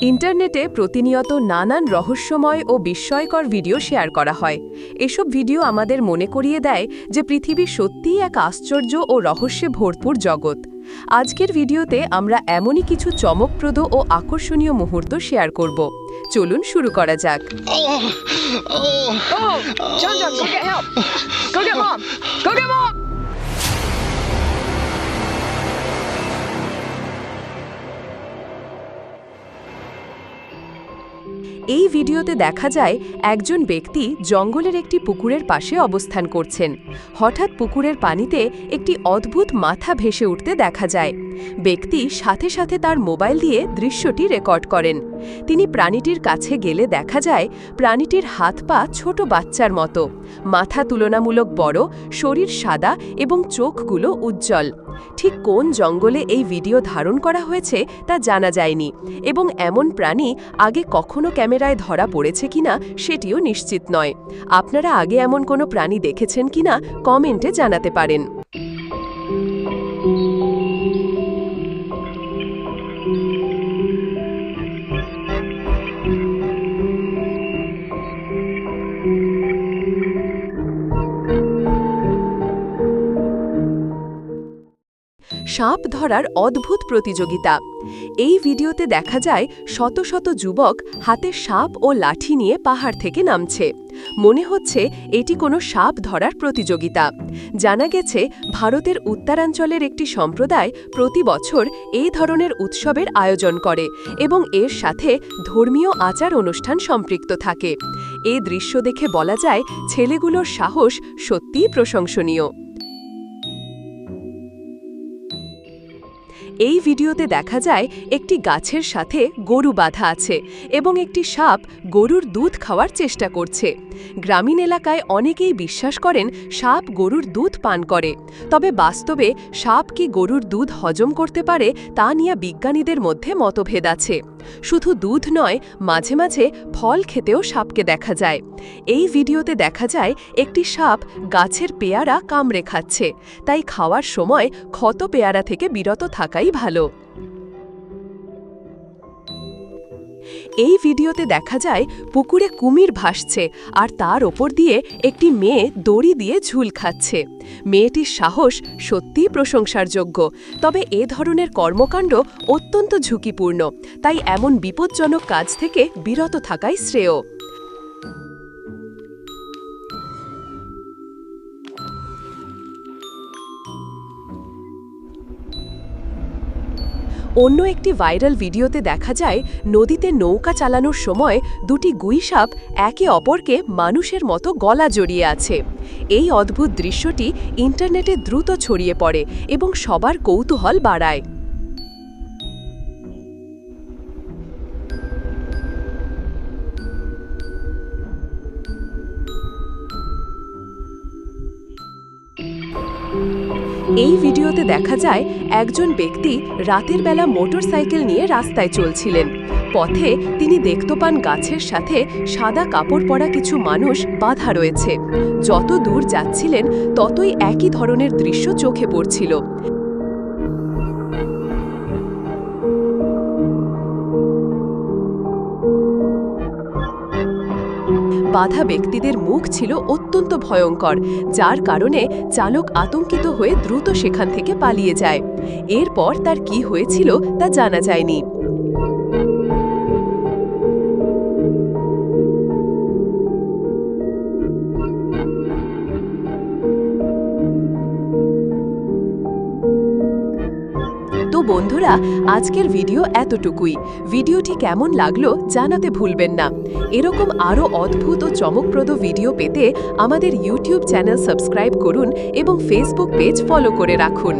ইন্টারনেটে প্রতিনিয়ত নানান রহস্যময় ও বিস্ময়কর ভিডিও শেয়ার করা হয় এসব ভিডিও আমাদের মনে করিয়ে দেয় যে পৃথিবী সত্যিই এক আশ্চর্য ও রহস্যে ভরপুর জগৎ আজকের ভিডিওতে আমরা এমনই কিছু চমকপ্রদ ও আকর্ষণীয় মুহূর্ত শেয়ার করব চলুন শুরু করা যাক Oh, oh, Oh, John John, go get help. Go get mom. Go get mom. এই ভিডিওতে দেখা যায় একজন ব্যক্তি জঙ্গলের একটি পুকুরের পাশে অবস্থান করছেন। হঠাৎ পুকুরের পানিতে একটি অদ্ভুত মাথা ভেসে উঠতে দেখা যায়। ব্যক্তি সাথে সাথে তার মোবাইল দিয়ে দৃশ্যটি রেকর্ড করেন। তিনি প্রাণীটির কাছে গেলে দেখা যায় প্রাণীটির হাত পা ছোট বাচ্চার মতো। মাথা তুলনামূলক বড়, শরীর সাদা এবং চোখগুলো উজ্জ্বল। ঠিক কোন জঙ্গলে এই ভিডিও ধারণ করা হয়েছে তা জানা যায়নি এবং এমন প্রাণী আগে কখনো ক্যামেরায় ধরা পড়েছে কিনা সেটিও নিশ্চিত নয়। আপনারা আগে এমন কোনো প্রাণী দেখেছেন কিনা, কমেন্টে জানাতে পারেন। সাপ ধরার অদ্ভুত প্রতিযোগিতা। এই ভিডিওতে দেখা যায় শত শত যুবক হাতে সাপ ও লাঠি নিয়ে পাহাড় থেকে নামছে। মনে হচ্ছে এটি কোনো সাপ ধরার প্রতিযোগিতা। জানা গেছে, ভারতের উত্তরাঞ্চলের একটি সম্প্রদায় প্রতি বছর এই ধরনের উৎসবের আয়োজন করে এবং এর সাথে ধর্মীয় আচার অনুষ্ঠান সম্পৃক্ত থাকে। এ দৃশ্য দেখে বলা যায়, ছেলেগুলোর সাহস সত্যিই প্রশংসনীয়। এই ভিডিওতে দেখা যায় একটি গাছের সাথে গরু বাঁধা আছে এবং একটি সাপ গরুর দুধ খাওয়ার চেষ্টা করছে। গ্রামীণ এলাকায় অনেকেই বিশ্বাস করেন সাপ গরুর দুধ পান করে। তবে বাস্তবে সাপ কি গরুর দুধ হজম করতে পারে তা নিয়ে বিজ্ঞানীদের মধ্যে মতভেদ আছে। শুধু দুধ নয়, মাঝে মাঝে ফল খেতেও সাপকে দেখা যায়। এই ভিডিওতে দেখা যায় একটি সাপ গাছের পেয়ারা কামড়ে খাচ্ছে, তাই খাওয়ার সময় ক্ষত পেয়ারা থেকে বিরত থাকাই ভালো। এই ভিডিওতে দেখা যায় পুকুরে কুমির ভাসছে আর তার ওপর দিয়ে একটি মেয়ে দড়ি দিয়ে ঝুল খাচ্ছে। মেয়েটির সাহস সত্যিই প্রশংসার যোগ্য তবে এ ধরনের কর্মকাণ্ড অত্যন্ত ঝুঁকিপূর্ণ, তাই এমন বিপজ্জনক কাজ থেকে বিরত থাকাই শ্রেয়। অন্য একটি ভাইরাল ভিডিওতে দেখা যায়, নদীতে নৌকা চালানোর সময় দুটি গুইসাপ একে অপরকে মানুষের মতো গলা জড়িয়ে আছে। এই অদ্ভুত দৃশ্যটি ইন্টারনেটে দ্রুত ছড়িয়ে পড়ে এবং সবার কৌতূহল বাড়ায়। এই ভিডিওতে দেখা যায় একজন ব্যক্তি রাতের বেলা মোটরসাইকেল নিয়ে রাস্তায় চলছিলেন। পথে তিনি দেখতে পান গাছের সাথে সাদা কাপড় পরা কিছু মানুষ বাধা রয়েছে। যত দূর যাচ্ছিলেন, ততই একই ধরনের দৃশ্য চোখে পড়ছিল। বাধা ব্যক্তিদের মুখ ছিল অত্যন্ত ভয়ঙ্কর, যার কারণে চালক আতঙ্কিত হয়ে দ্রুত সেখান থেকে পালিয়ে যায়। এরপর তার কি হয়েছিল তা জানা যায়নি। বন্ধুরা, আজকের ভিডিও এতটুকুই। ভিডিওটি কেমন লাগল জানাতে ভুলবেন না। এরকম আরও অদ্ভুত ও চমকপ্রদ ভিডিও পেতে আমাদের ইউটিউব চ্যানেল সাবস্ক্রাইব করুন এবং ফেসবুক পেজ ফলো করে রাখুন।